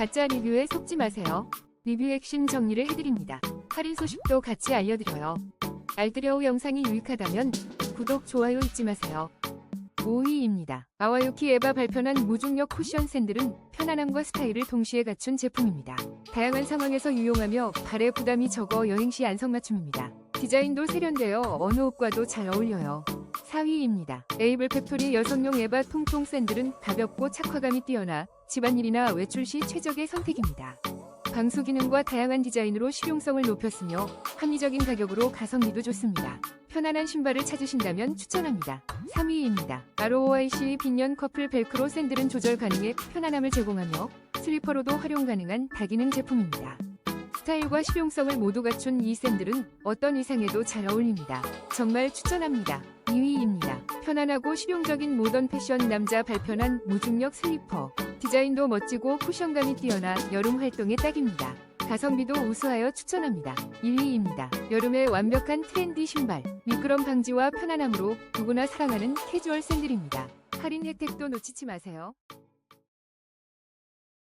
가짜 리뷰에 속지 마세요. 리뷰 핵심 정리를 해드립니다. 할인 소식도 같이 알려드려요. 알뜰여우 영상이 유익하다면 구독, 좋아요 잊지 마세요. 5위입니다. 아와유키 에바 발표한 무중력 쿠션 샌들은 편안함과 스타일을 동시에 갖춘 제품입니다. 다양한 상황에서 유용하며 발에 부담이 적어 여행 시 안성맞춤입니다. 디자인도 세련되어 어느 옷과도 잘 어울려요. 4위입니다. 에이블 팩토리 여성용 에바 통통 샌들은 가볍고 착화감이 뛰어나 집안일이나 외출 시 최적의 선택입니다. 방수 기능과 다양한 디자인으로 실용성을 높였으며 합리적인 가격으로 가성비도 좋습니다. 편안한 신발을 찾으신다면 추천합니다. 3위입니다. ROIC 빈년 커플 벨크로 샌들은 조절 가능해 편안함을 제공하며 슬리퍼로도 활용 가능한 다기능 제품입니다. 스타일과 실용성을 모두 갖춘 이 샌들은 어떤 의상에도 잘 어울립니다. 정말 추천합니다. 2위입니다. 편안하고 실용적인 모던 패션 남자 발편한 무중력 슬리퍼. 디자인도 멋지고 쿠션감이 뛰어나 여름 활동에 딱입니다. 가성비도 우수하여 추천합니다. 1위입니다. 여름에 완벽한 트렌디 신발. 미끄럼 방지와 편안함으로 누구나 사랑하는 캐주얼 샌들입니다. 할인 혜택도 놓치지 마세요.